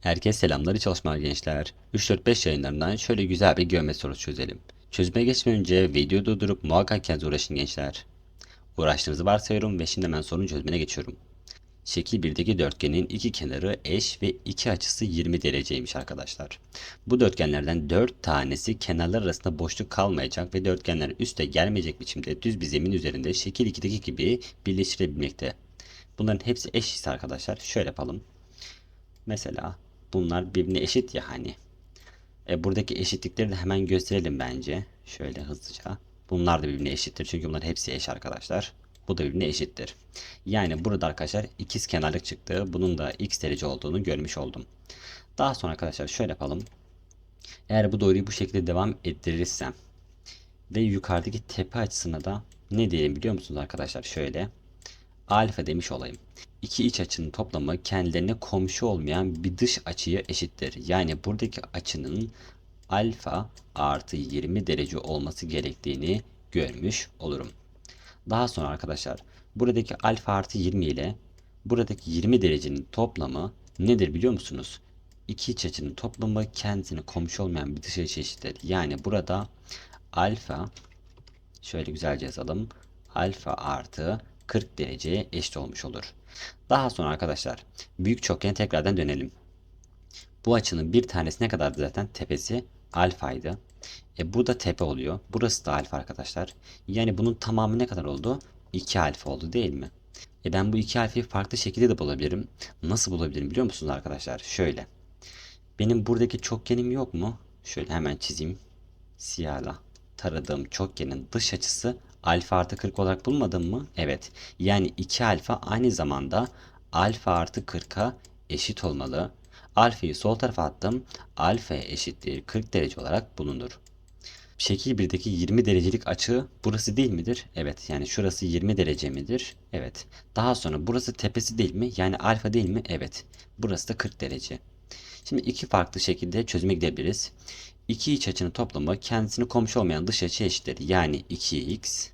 Herkese selamlar, iyi çalışmalar gençler. 3-4-5 yayınlarından şöyle güzel bir geometri sorusu çözelim. Çözüme geçmeden önce videoyu durdurup muhakkak kendinize uğraşın gençler. Uğraştığınızı varsayıyorum ve şimdi hemen sorunun çözümüne geçiyorum. Şekil 1'deki dörtgenin iki kenarı eş ve iki açısı 20 dereceymiş arkadaşlar. Bu dörtgenlerden 4 tanesi kenarlar arasında boşluk kalmayacak ve dörtgenler üste gelmeyecek biçimde düz bir zemin üzerinde şekil 2'deki gibi birleştirebilmekte. Bunların hepsi eş ise arkadaşlar şöyle yapalım. Mesela bunlar birbirine eşit ya hani. E, buradaki eşitlikleri de hemen gösterelim bence. Şöyle hızlıca. Bunlar da birbirine eşittir. Çünkü bunlar hepsi eş arkadaşlar. Bu da birbirine eşittir. Yani burada arkadaşlar ikiz kenarlık çıktı. Bunun da x derece olduğunu görmüş oldum. Daha sonra arkadaşlar şöyle yapalım. Eğer bu doğruyu bu şekilde devam ettirirsem ve yukarıdaki tepe açısına da ne diyelim biliyor musunuz arkadaşlar? Şöyle alfa demiş olayım. İki iç açının toplamı kendilerine komşu olmayan bir dış açıya eşittir. Yani buradaki açının alfa artı 20 derece olması gerektiğini görmüş olurum. Daha sonra arkadaşlar buradaki alfa artı 20 ile buradaki 20 derecenin toplamı nedir biliyor musunuz? İki iç açının toplamı kendisine komşu olmayan bir dış açı eşittir. Yani burada alfa şöyle güzelce yazalım. Alfa artı 40 dereceye eşit olmuş olur. Daha sonra arkadaşlar büyük çokgene tekrardan dönelim. Bu açının bir tanesi ne kadardı zaten? Tepesi alfaydı. E bu da tepe oluyor. Burası da alfa arkadaşlar. Yani bunun tamamı ne kadar oldu? 2 alfa oldu değil mi? E ben bu 2 alfayı farklı şekilde de bulabilirim. Nasıl bulabilirim biliyor musunuz arkadaşlar? Şöyle. Benim buradaki çokgenim yok mu? Şöyle hemen çizeyim. Siyahla taradığım çokgenin dış açısı alfa artı 40 olarak bulmadım mı? Evet. Yani 2 alfa aynı zamanda alfa artı 40'a eşit olmalı. Alfayı sol tarafa attım. Alfaya eşittir 40 derece olarak bulunur. Şekil 1'deki 20 derecelik açı burası değil midir? Evet. Yani şurası 20 derece midir? Evet. Daha sonra burası tepesi değil mi? Yani alfa değil mi? Evet. Burası da 40 derece. Şimdi iki farklı şekilde çözüme gidebiliriz. İki iç açının toplamı kendisini komşu olmayan dış açı eşittir. Yani 2x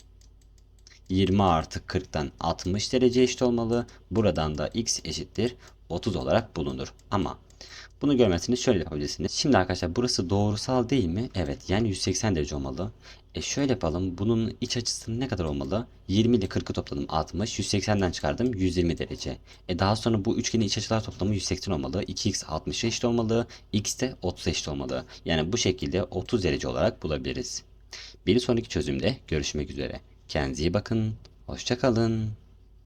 20 artı 40'tan 60 derece eşit olmalı. Buradan da x eşittir 30 olarak bulunur. Ama bunu görmesini şöyle yapabilirsiniz. Şimdi arkadaşlar burası doğrusal değil mi? Evet yani 180 derece olmalı. E şöyle yapalım. Bunun iç açısı ne kadar olmalı? 20 ile 40'ı topladım 60. 180'den çıkardım 120 derece. E daha sonra bu üçgenin iç açılar toplamı 180 olmalı. 2x 60'a eşit olmalı. x de 30 eşit olmalı. Yani bu şekilde 30 derece olarak bulabiliriz. Bir sonraki çözümde görüşmek üzere. Kendinize iyi bakın. Hoşçakalın.